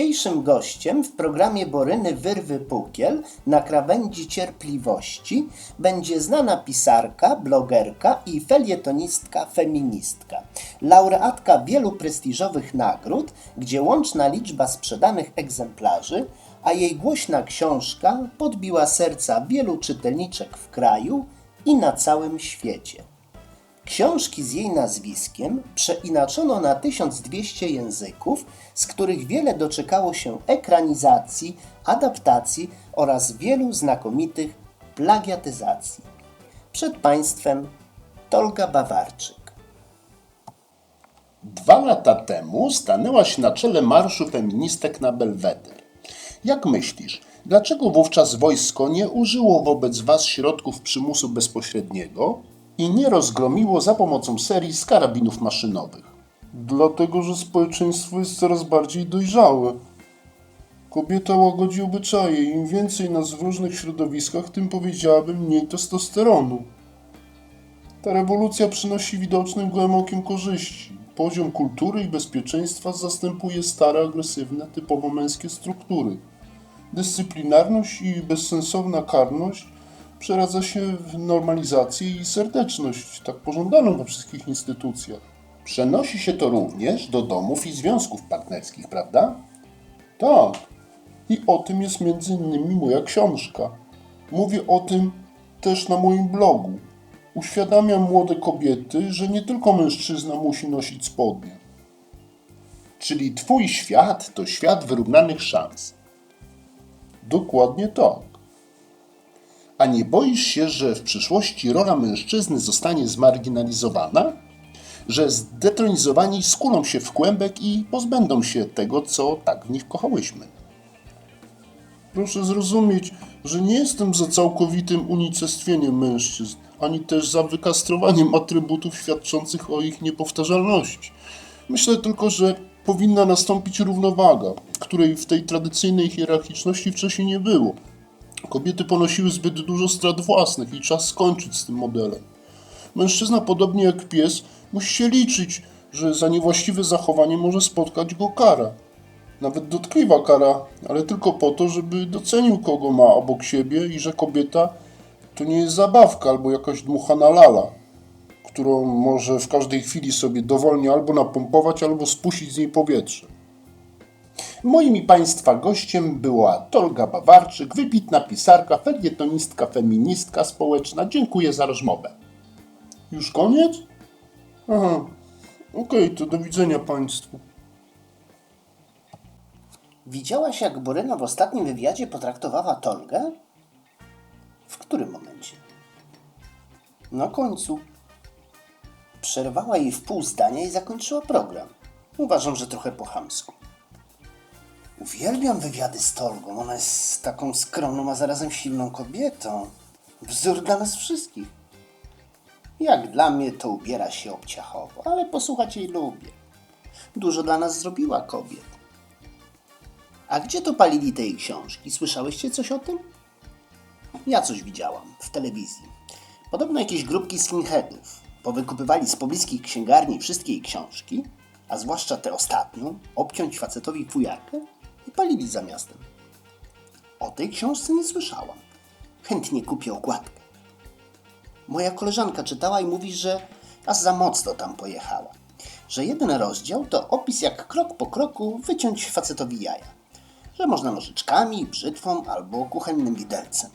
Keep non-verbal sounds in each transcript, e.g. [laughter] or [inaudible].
Dzisiejszym gościem w programie Boryny Wyrwy Pukiel na krawędzi cierpliwości będzie znana pisarka, blogerka i felietonistka feministka. Laureatka wielu prestiżowych nagród, gdzie łączna liczba sprzedanych egzemplarzy, a jej głośna książka podbiła serca wielu czytelniczek w kraju i na całym świecie. Książki z jej nazwiskiem przeinaczono na 1200 języków, z których wiele doczekało się ekranizacji, adaptacji oraz wielu znakomitych plagiatyzacji. Przed Państwem Tolga Bawarczyk. Dwa lata temu stanęłaś na czele marszu feministek na Belweder. Jak myślisz, dlaczego wówczas wojsko nie użyło wobec was środków przymusu bezpośredniego i nie rozgromiło za pomocą serii z karabinów maszynowych? Dlatego, że społeczeństwo jest coraz bardziej dojrzałe. Kobieta łagodzi obyczaje. Im więcej nas w różnych środowiskach, tym powiedziałabym mniej testosteronu. Ta rewolucja przynosi widocznym gołym okiem korzyści. Poziom kultury i bezpieczeństwa zastępuje stare, agresywne, typowo męskie struktury. Dyscyplinarność i bezsensowna karność przeradza się w normalizację i serdeczność, tak pożądaną we wszystkich instytucjach. Przenosi się to również do domów i związków partnerskich, prawda? Tak. I o tym jest między innymi moja książka. Mówię o tym też na moim blogu. Uświadamiam młode kobiety, że nie tylko mężczyzna musi nosić spodnie. Czyli twój świat to świat wyrównanych szans. Dokładnie tak. A nie boisz się, że w przyszłości rola mężczyzny zostanie zmarginalizowana? Że zdetronizowani skulą się w kłębek i pozbędą się tego, co tak w nich kochałyśmy? Proszę zrozumieć, że nie jestem za całkowitym unicestwieniem mężczyzn, ani też za wykastrowaniem atrybutów świadczących o ich niepowtarzalności. Myślę tylko, że powinna nastąpić równowaga, której w tej tradycyjnej hierarchiczności wcześniej nie było. Kobiety ponosiły zbyt dużo strat własnych i czas skończyć z tym modelem. Mężczyzna, podobnie jak pies, musi się liczyć, że za niewłaściwe zachowanie może spotkać go kara. Nawet dotkliwa kara, ale tylko po to, żeby docenił kogo ma obok siebie i że kobieta to nie jest zabawka albo jakaś dmuchana lala, którą może w każdej chwili sobie dowolnie albo napompować, albo spuścić z niej powietrze. Moim i Państwa gościem była Tolga Bawarczyk, wybitna pisarka, felietonistka, feministka społeczna. Dziękuję za rozmowę. Już koniec? Aha, okej, to do widzenia Państwu. Widziałaś, jak Boryna w ostatnim wywiadzie potraktowała Tolgę? W którym momencie? Na końcu. Przerwała jej w pół zdania i zakończyła program. Uważam, że trochę po chamsku. Uwielbiam wywiady z Tolgą. Ona jest taką skromną, a zarazem silną kobietą. Wzór dla nas wszystkich. Jak dla mnie to ubiera się obciachowo, ale posłuchać jej lubię. Dużo dla nas zrobiła kobiet. A gdzie to palili tej książki? Słyszałyście coś o tym? Ja coś widziałam w telewizji. Podobno jakieś grupki skinheadów powykupywali z pobliskich księgarni wszystkie jej książki, a zwłaszcza tę ostatnią, obciąć facetowi fujarkę i palili za miastem. O tej książce nie słyszałam. Chętnie kupię okładkę. Moja koleżanka czytała i mówi, że aż za mocno tam pojechała. Że jeden rozdział to opis jak krok po kroku wyciąć facetowi jaja. Że można nożyczkami, brzytwą albo kuchennym widelcem.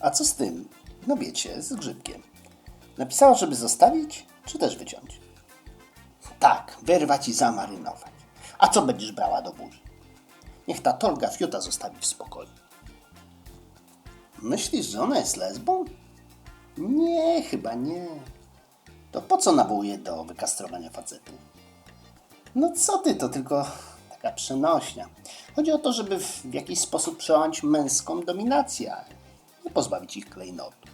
A co z tym? No wiecie, z grzybkiem. Napisała, żeby zostawić, czy też wyciąć? Tak, wyrwać i zamarynować. A co będziesz brała do buzi? Niech ta Tolga Fiuta zostawi w spokoju. Myślisz, że ona jest lesbą? Nie, chyba nie. To po co nawołuje do wykastrowania facetów? No co ty, to tylko taka przenośnia. Chodzi o to, żeby w, jakiś sposób przełamać męską dominację, nie pozbawić ich klejnotu.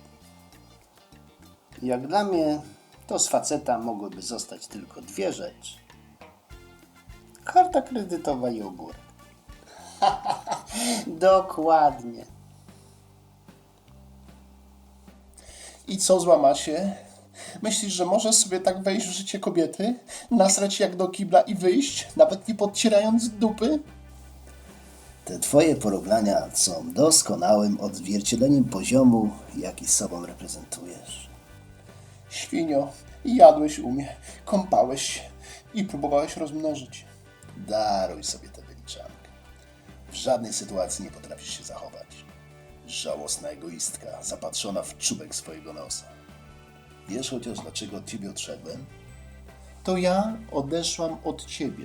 Jak dla mnie, to z faceta mogłyby zostać tylko dwie rzeczy. Karta kredytowa i ogórek. [laughs] Dokładnie. I co złamacie? Myślisz, że możesz sobie tak wejść w życie kobiety, nasrać jak do kibla i wyjść, nawet nie podcierając dupy? Te twoje porównania są doskonałym odzwierciedleniem poziomu, jaki sobą reprezentujesz. Świnio, jadłeś u mnie, kąpałeś się i próbowałeś rozmnożyć. Daruj sobie. W żadnej sytuacji nie potrafisz się zachować. Żałosna egoistka, zapatrzona w czubek swojego nosa. Wiesz chociaż, dlaczego od ciebie odszedłem? To ja odeszłam od ciebie.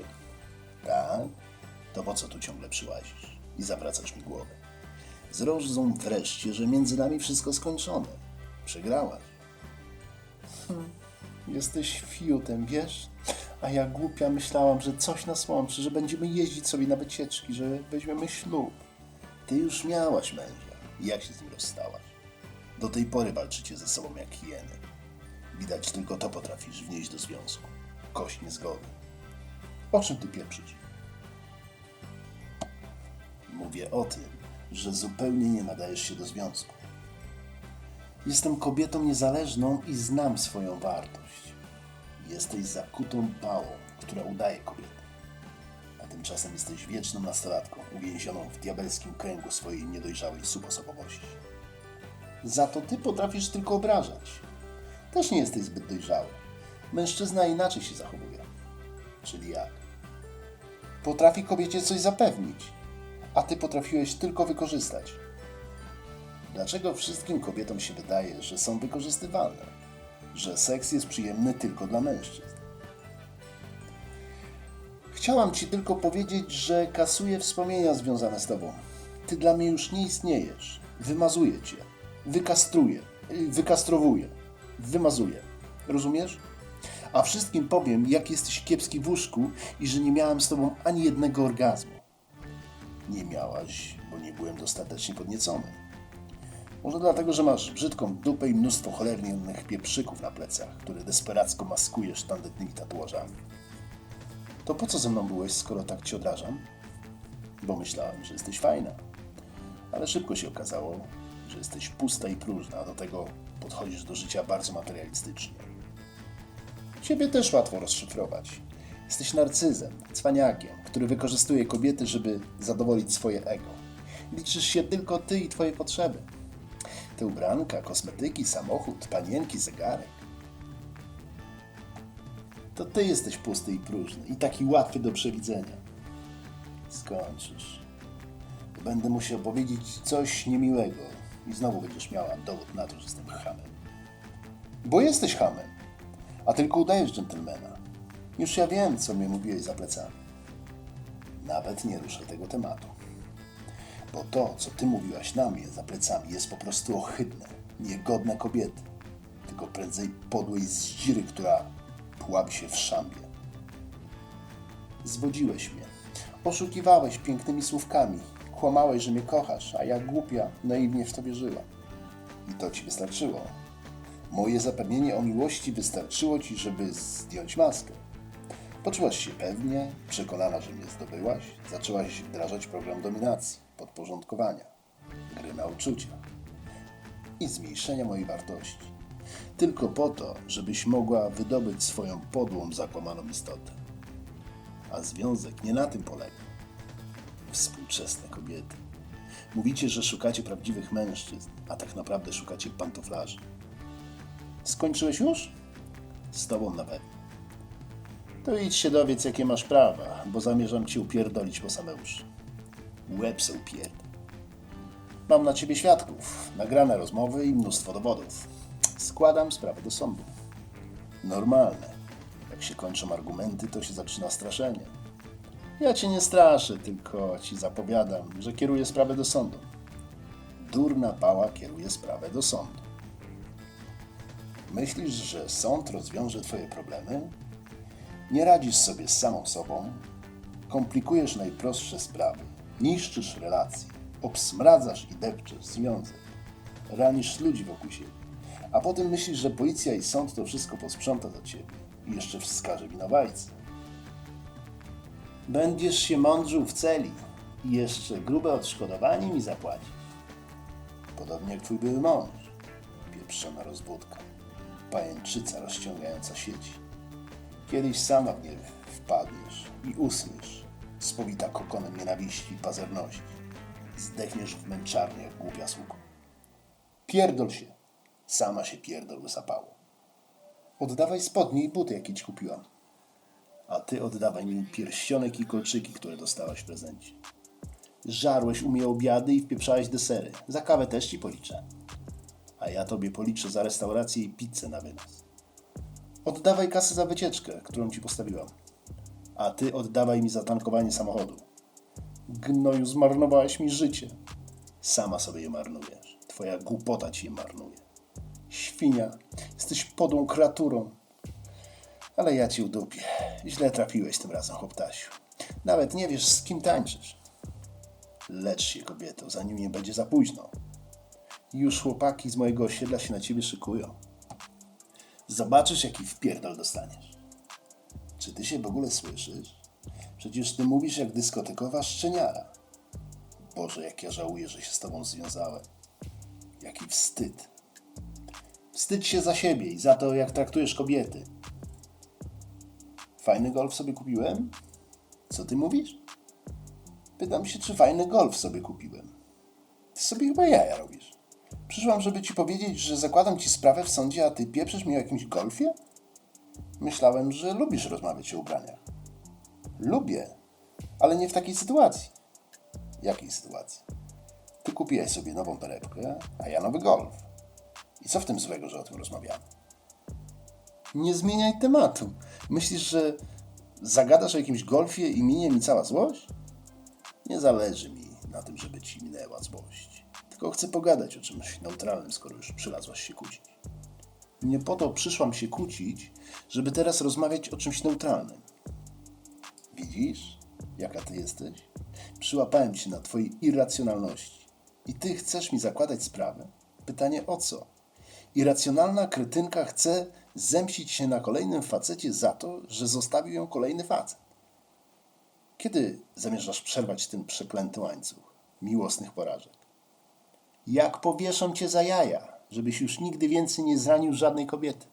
Tak? To po co tu ciągle przyłazisz i zawracasz mi głowę? Zrozum wreszcie, że między nami wszystko skończone. Przegrałaś. Jesteś fiutem, wiesz? A ja głupia myślałam, że coś nas łączy, że będziemy jeździć sobie na wycieczki, że weźmiemy ślub. Ty już miałaś męża. I Jak się z nim rozstałaś? Do tej pory walczycie ze sobą jak hieny. Widać, tylko to potrafisz wnieść do związku. Kość niezgody. O czym ty pieprzysz? Mówię o tym, że zupełnie nie nadajesz się do związku. Jestem kobietą niezależną i znam swoją wartość. Jesteś zakutą pałą, która udaje kobietę. A tymczasem jesteś wieczną nastolatką, uwięzioną w diabelskim kręgu swojej niedojrzałej subosobowości. Za to ty potrafisz tylko obrażać. Też nie jesteś zbyt dojrzały. Mężczyzna inaczej się zachowuje. Czyli jak? Potrafi kobiecie coś zapewnić, a ty potrafiłeś tylko wykorzystać. Dlaczego wszystkim kobietom się wydaje, że są wykorzystywalne? Że seks jest przyjemny tylko dla mężczyzn? Chciałam ci tylko powiedzieć, że kasuję wspomnienia związane z tobą. Ty dla mnie już nie istniejesz. Wymazuję cię. Wykastruję. Wykastrowuję. Wymazuję. Rozumiesz? A wszystkim powiem, jak jesteś kiepski w łóżku i że nie miałam z tobą ani jednego orgazmu. Nie miałaś, bo nie byłem dostatecznie podniecony. Może dlatego, że masz brzydką dupę i mnóstwo cholernie innych pieprzyków na plecach, które desperacko maskujesz tandetnymi tatuażami. To po co ze mną byłeś, skoro tak ci odrażam? Bo myślałem, że jesteś fajna. Ale szybko się okazało, że jesteś pusta i próżna, a do tego podchodzisz do życia bardzo materialistycznie. Ciebie też łatwo rozszyfrować. Jesteś narcyzem, cwaniakiem, który wykorzystuje kobiety, żeby zadowolić swoje ego. Liczysz się tylko ty i twoje potrzeby. Te ubranka, kosmetyki, samochód, panienki, zegarek. To ty jesteś pusty i próżny i taki łatwy do przewidzenia. Skończysz. Będę musiał powiedzieć coś niemiłego i znowu będziesz miała dowód na to, że jestem hamem. Bo jesteś hamem, a tylko udajesz dżentelmena. Już ja wiem, co mi mówiłeś za plecami. Nawet nie ruszę tego tematu. Bo to, co ty mówiłaś na mnie za plecami, jest po prostu ohydne, niegodne kobiety. Tylko prędzej podłej zdziry, która płabi się w szambie. Zwodziłeś mnie. Oszukiwałeś pięknymi słówkami. Kłamałeś, że mnie kochasz, a ja głupia, naiwnie w to wierzyłam. I to ci wystarczyło. Moje zapewnienie o miłości wystarczyło ci, żeby zdjąć maskę. Poczułaś się pewnie, przekonana, że mnie zdobyłaś, zaczęłaś wdrażać program dominacji, podporządkowania, gry na uczucia i zmniejszenia mojej wartości. Tylko po to, żebyś mogła wydobyć swoją podłą, zakłamaną istotę. A związek nie na tym polega. Współczesne kobiety. Mówicie, że szukacie prawdziwych mężczyzn, a tak naprawdę szukacie pantoflarzy. Skończyłeś już? Z tobą na pewno. To idź się dowiedz, jakie masz prawa, bo zamierzam ci upierdolić po same uszy. Łeb se. Mam na ciebie świadków, nagrane rozmowy i mnóstwo dowodów. Składam sprawę do sądu. Normalne. Jak się kończą argumenty, to się zaczyna straszenie. Ja cię nie straszę, tylko ci zapowiadam, że kieruję sprawę do sądu. Durna pała kieruje sprawę do sądu. Myślisz, że sąd rozwiąże twoje problemy? Nie radzisz sobie z samą sobą, komplikujesz najprostsze sprawy, niszczysz relacje, obsmradzasz i depczesz związek, ranisz ludzi wokół siebie, a potem myślisz, że policja i sąd to wszystko posprząta za ciebie i jeszcze wskaże winowajcę. Będziesz się mądrzył w celi i jeszcze grube odszkodowanie mi zapłacisz. Podobnie jak twój były mąż, pieprzona rozwódka. pajęczyca rozciągająca sieci. Kiedyś sama w nie wpadniesz i usniesz, spowita kokonem nienawiści i pazerności. Zdechniesz w męczarni jak głupia słuko. Pierdol się. Sama się pierdol wysapało. Oddawaj spodnie i buty, jakie ci kupiłam. A ty oddawaj mi pierścionek i kolczyki, które dostałaś w prezencie. Żarłeś u mnie obiady i wpieprzałeś desery. Za kawę też ci policzę. A ja tobie policzę za restaurację i pizzę na wynos. Oddawaj kasę za wycieczkę, którą ci postawiłam. A ty oddawaj mi za tankowanie samochodu. Gnoju, zmarnowałeś mi życie. Sama sobie je marnujesz. Twoja głupota ci je marnuje. Świnia, jesteś podłą kreaturą. Ale ja ci udupię. Źle trafiłeś tym razem, chłoptasiu. Nawet nie wiesz, z kim tańczysz. Lecz się, kobieto, zanim nie będzie za późno. Już chłopaki z mojego osiedla się na ciebie szykują. Zobaczysz, jaki wpierdol dostaniesz. Czy ty się w ogóle słyszysz? Przecież ty mówisz jak dyskotekowa szczeniara. Boże, jak ja żałuję, że się z tobą związałem. Jaki wstyd. Wstydź się za siebie i za to, jak traktujesz kobiety. Fajny golf sobie kupiłem? Co ty mówisz? Pytam się, czy fajny golf sobie kupiłem. Ty sobie chyba jaja robisz. Przyszłam, żeby ci powiedzieć, że zakładam ci sprawę w sądzie, a ty pieprzysz mi o jakimś golfie? Myślałem, że lubisz rozmawiać o ubraniach. Lubię, ale nie w takiej sytuacji. Jakiej sytuacji? Ty kupiłeś sobie nową torebkę, a ja nowy golf. I co w tym złego, że o tym rozmawiamy? Nie zmieniaj tematu. Myślisz, że zagadasz o jakimś golfie i minie mi cała złość? Nie zależy mi na tym, żeby ci minęła złość. Tylko chcę pogadać o czymś neutralnym, skoro już przylazłaś się kłócić. Nie po to przyszłam się kłócić, żeby teraz rozmawiać o czymś neutralnym. Widzisz, jaka ty jesteś? Przyłapałem się na twojej irracjonalności. I ty chcesz mi zakładać sprawę? Pytanie o co? Irracjonalna kretynka chce zemścić się na kolejnym facecie za to, że zostawił ją kolejny facet. Kiedy zamierzasz przerwać ten przeklęty łańcuch miłosnych porażek? Jak powieszą cię za jaja, żebyś już nigdy więcej nie zranił żadnej kobiety?